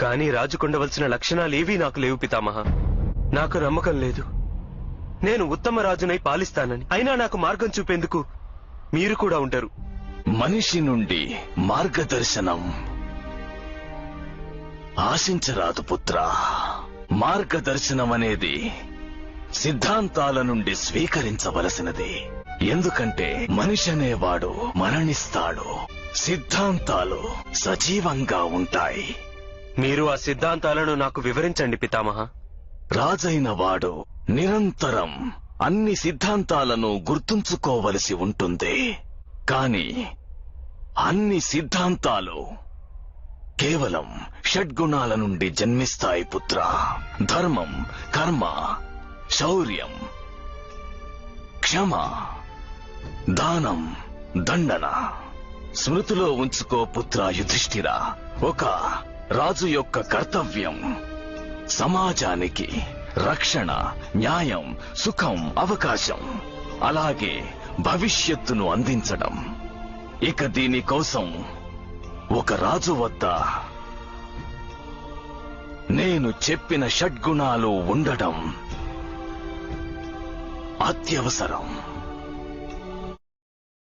కానీ రాజుకుండవలసిన లక్షణాలేవీ నాకు లేవు పితామహ. నాకు నమ్మకం లేదు. నేను ఉత్తమ రాజునై పాలిస్తానని. అయినా నాకు మార్గం చూపేందుకు మీరు కూడా ఉంటారు మనిషి నుండి మార్గదర్శనం. ఆశించరాదు పుత్ర. మార్గదర్శనం అనేది సిద్ధాంతాల నుండి స్వీకరించవలసినది. ఎందుకంటే మనిషి అనేవాడు మరణిస్తాడు. సిద్ధాంతాలు సజీవంగా ఉంటాయి. మీరు ఆ సిద్ధాంతాలను నాకు వివరించండి పితామహ. రాజైన వాడు నిరంతరం అన్ని సిద్ధాంతాలను గుర్తుంచుకోవలసి ఉంటుంది. కాని అన్ని సిద్ధాంతాలు కేవలం షడ్గుణాల నుండి జన్మిస్తాయి పుత్ర. ధర్మం కర్మ శౌర్యం క్షమ దానం దండన. స్మృతిలో ఉంచుకో పుత్ర యుధిష్ఠిర. ఒక రాజు యొక్క కర్తవ్యం సమాజానికి రక్షణ న్యాయం సుఖం అవకాశం అలాగే భవిష్యత్తును అందించడం. ఇక దీనికోసం ఒక రాజు వద్ద నేను చెప్పిన షడ్గుణాలు ఉండడం అత్యవసరం.